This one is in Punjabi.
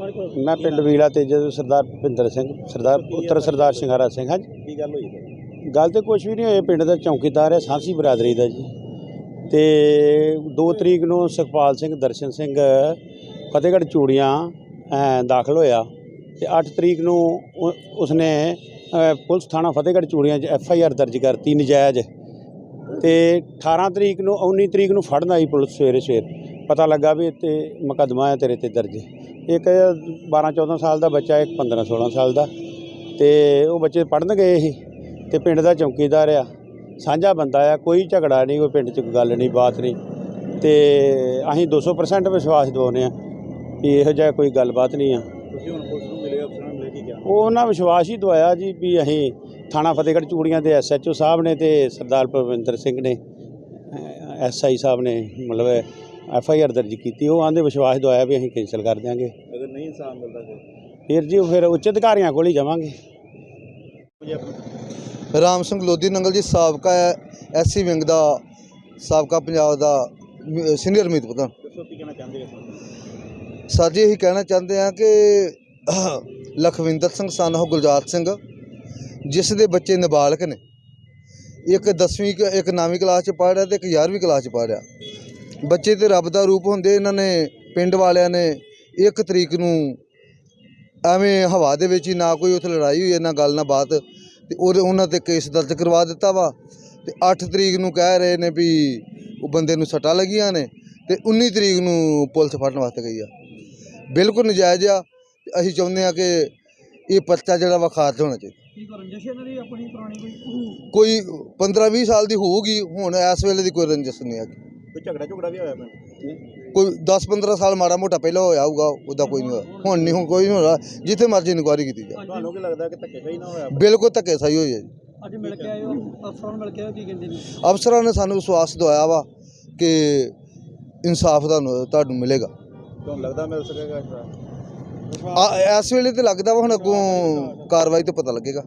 ਮੈਂ ਪਿੰਡ ਵੀਲਾ ਤੇ ਜਦੋਂ ਸਰਦਾਰ ਭਿੰਦਰ ਸਿੰਘ ਸਰਦਾਰ ਪੁੱਤਰ ਸਰਦਾਰ ਸਿੰਘਾਰਾ ਸਿੰਘ ਹਾਂ ਜੀ। ਕੀ ਗੱਲ ਹੋਈ? ਗੱਲ ਤੇ ਕੁਝ ਵੀ ਨਹੀਂ ਹੋਈ ਪਿੰਡ ਦਾ ਚੌਕੀਦਾਰ ਹੈ ਸਾਂਸੀ ਬਰਾਦਰੀ ਦਾ ਜੀ। ਤੇ 2 ਤਰੀਕ ਨੂੰ ਸੁਖਪਾਲ ਸਿੰਘ ਦਰਸ਼ਨ ਸਿੰਘ ਫਤਿਹਗੜ੍ਹ ਚੂੜੀਆਂ ਦਾਖਲ ਹੋਇਆ। ਤੇ 8 ਤਰੀਕ ਨੂੰ ਉ- ਉਸਨੇ ਪੁਲਿਸ ਥਾਣਾ ਫਤਿਹਗੜ੍ਹ ਚੂੜੀਆਂ 'ਚ ਐਫ ਆਈ ਆਰ ਦਰਜ ਕਰਤੀ ਨਜਾਇਜ਼। ਤੇ 18 ਤਰੀਕ ਨੂੰ 19 ਤਰੀਕ ਨੂੰ ਫੜਨ ਆਈ ਪੁਲਿਸ ਸਵੇਰੇ ਸਵੇਰ ਪਤਾ ਲੱਗਾ ਵੀ ਇੱਥੇ ਮੁਕੱਦਮਾ ਹੈ ਤੇਰੇ ਤੇ ਦਰਜ। ਇੱਕ 12 14 ਸਾਲ ਦਾ ਬੱਚਾ ਇੱਕ 15 16 ਸਾਲ ਦਾ। ਤੇ ਉਹ ਬੱਚੇ ਪੜਨ ਗਏ ਸੀ ਤੇ ਪਿੰਡ ਦਾ ਚੌਕੀਦਾਰ ਆ। ਸਾਂਝਾ ਬੰਦਾ ਆ ਕੋਈ ਝਗੜਾ ਨਹੀਂ ਕੋਈ ਪਿੰਡ 'ਚ ਕੋਈ ਗੱਲ ਨਹੀਂ ਬਾਤ ਨਹੀਂ। ਤੇ ਅਸੀਂ 200% ਵਿਸ਼ਵਾਸ ਦਿਵਾਉਂਦੇ ਆ ਵੀ ਇਹੋ ਜਿਹਾ ਕੋਈ ਗੱਲਬਾਤ ਨਹੀਂ ਆ। ਤੁਸੀਂ ਹੁਣ ਪੁਲਿਸ ਨੂੰ ਮਿਲੇ ਅਫਸਰਾਂ ਨੂੰ ਮਿਲੇ ਕੀ ਕਿਹਾ? ਉਹ ਉਹਨਾਂ ਵਿਸ਼ਵਾਸ ਹੀ ਦਵਾਇਆ ਜੀ ਵੀ ਅਸੀਂ ਥਾਣਾ ਫਤਿਹਗੜ੍ਹ ਚੂੜੀਆਂ ਦੇ ਐਸਐਚਓ ਸਾਹਿਬ ਨੇ ਤੇ ਸਰਦਾਰ ਪਰਵਿੰਦਰ ਸਿੰਘ ਨੇ ਐਸਆਈ ਸਾਹਿਬ ਨੇ ਮਤਲਬ ਐਫ ਆਈ ਆਰ ਦਰਜ ਕੀਤੀ ਉਹ ਆਂਦੇ ਵਿਸ਼ਵਾਸ ਦਵਾਇਆ ਵੀ ਅਸੀਂ ਕੈਂਸਲ ਕਰ ਦਿਆਂਗੇ। ਅਗਰ ਨਹੀਂ ਇਨਸਾਨ ਮਿਲਦਾ ਫਿਰ? ਫਿਰ ਜੀ ਉਹ ਫਿਰ ਉੱਚ ਅਧਿਕਾਰੀਆਂ ਕੋਲ ਹੀ ਜਾਵਾਂਗੇ। ਰਾਮ ਸਿੰਘ ਲੋਧੀ ਨੰਗਲ ਜੀ ਸਾਬਕਾ ਐਸਸੀ ਵਿੰਗ ਦਾ ਸਾਬਕਾ ਪੰਜਾਬ ਦਾ ਸੀਨੀਅਰ ਮੀਤ ਪ੍ਰਧਾਨ ਸਰ ਜੀ ਇਹੀ ਕਹਿਣਾ ਚਾਹੁੰਦੇ ਆ ਕਿ ਲਖਵਿੰਦਰ ਸਿੰਘ ਸਨ ਉਹ ਗੁਲਜ਼ਾਰ ਸਿੰਘ ਜਿਸ ਦੇ ਬੱਚੇ ਨਾਬਾਲਗ ਨੇ ਇੱਕ 10ਵੀਂ ਕ- ਇੱਕ 9ਵੀਂ ਕਲਾਸ ਚ ਪੜ੍ਹ ਰਿਹਾ ਤੇ ਇੱਕ 11ਵੀਂ ਕਲਾਸ ਚ ਪੜ੍ਹ ਰਿਹਾ। ਬੱਚੇ ਤੇ ਰੱਬ ਦਾ ਰੂਪ ਹੁੰਦੇ ਇਹਨਾਂ ਨੇ ਪਿੰਡ ਵਾਲਿਆਂ ਨੇ ਇੱਕ ਤਰੀਕ ਨੂੰ ਐਵੇਂ ਹਵਾ ਦੇ ਵਿੱਚ ਹੀ ਨਾ ਕੋਈ ਉੱਥੇ ਲੜਾਈ ਹੋਈ ਹੈ ਨਾ ਗੱਲ ਨਾ ਬਾਤ ਤੇ ਉਹਦੇ ਉਹਨਾਂ ਤੇ ਕੇਸ ਦਰਜ ਕਰਵਾ ਦਿੱਤਾ ਵਾ ਤੇ 8 ਤਰੀਕ ਨੂੰ ਕਹਿ ਰਹੇ ਨੇ ਵੀ ਉਹ ਬੰਦੇ ਨੂੰ ਸੱਟਾਂ ਲੱਗੀਆਂ ਨੇ ਤੇ 19 ਤਰੀਕ ਨੂੰ ਪੁਲਿਸ ਫੜਨ ਵਾਸਤੇ ਗਈ ਆ। ਬਿਲਕੁਲ ਨਜਾਇਜ਼ ਆ ਅਸੀਂ ਚਾਹੁੰਦੇ ਆ ਕਿ ਇਹ ਪਰਚਾ ਜਿਹੜਾ ਵਾ ਖਾਰਜ ਹੋਣਾ ਚਾਹੀਦਾ। ਕੀ ਕਰਨ ਜਸ਼ ਇਹਨਾਂ ਦੀ ਆਪਣੀ ਪੁਰਾਣੀ ਕੋਈ? ਕੋਈ 15 20 ਸਾਲ ਦੀ ਹੋਊਗੀ ਹੁਣ ਇਸ ਵੇਲੇ ਦੀ ਕੋਈ ਰੰਜਿਸ਼ ਨਹੀਂ ਹੈਗੀ। ਕੋਈ ਝਗੜਾ ਝਗੜਾ ਵੀ ਹੋਇਆ ਕੋਈ 10 15 ਸਾਲ ਮਾੜਾ ਮੋਟਾ ਪਹਿਲਾਂ ਹੋਇਆ ਹੋਊਗਾ ਉਹਦਾ ਕੋਈ ਨਹੀਂ ਹੋਇਆ। ਹੁਣ ਨਹੀਂ ਹੁਣ ਕੋਈ ਨਹੀਂ ਹੋਣਾ। ਜਿੱਥੇ ਮਰਜ਼ੀ ਇਨਕੁਆਇਰੀ ਕੀਤੀ ਜਾ ਤੁਹਾਨੂੰ ਕੀ ਲੱਗਦਾ ਕਿ ਧੱਕੇ ਸਹੀ ਨਾ ਹੋਇਆ? ਬਿਲਕੁਲ ਧੱਕੇ ਸਹੀ ਹੋਈ ਹੈ ਜੀ। ਅੱਜ ਮਿਲ ਕੇ ਆਏ ਹੋ ਅਫਸਰਾਂ ਨੂੰ ਮਿਲ ਕੇ ਆਏ ਹੋ, ਕੀ ਕਹਿੰਦੇ ਨੇ? ਅਫਸਰਾਂ ਨੇ ਸਾਨੂੰ ਵਿਸ਼ਵਾਸ ਦਵਾਇਆ ਵਾ ਕਿ ਇਨਸਾਫ ਤੁਹਾਨੂੰ ਤੁਹਾਨੂੰ ਮਿਲੇਗਾ। ਤੁਹਾਨੂੰ ਲੱਗਦਾ ਮਿਲ ਸਕੇਗਾ ਇਸ ਵੇਲੇ ਤੇ ਲੱਗਦਾ ਵਾ ਹੁਣ ਅੱਗੋਂ ਕਾਰਵਾਈ ਤੋਂ ਪਤਾ ਲੱਗੇਗਾ।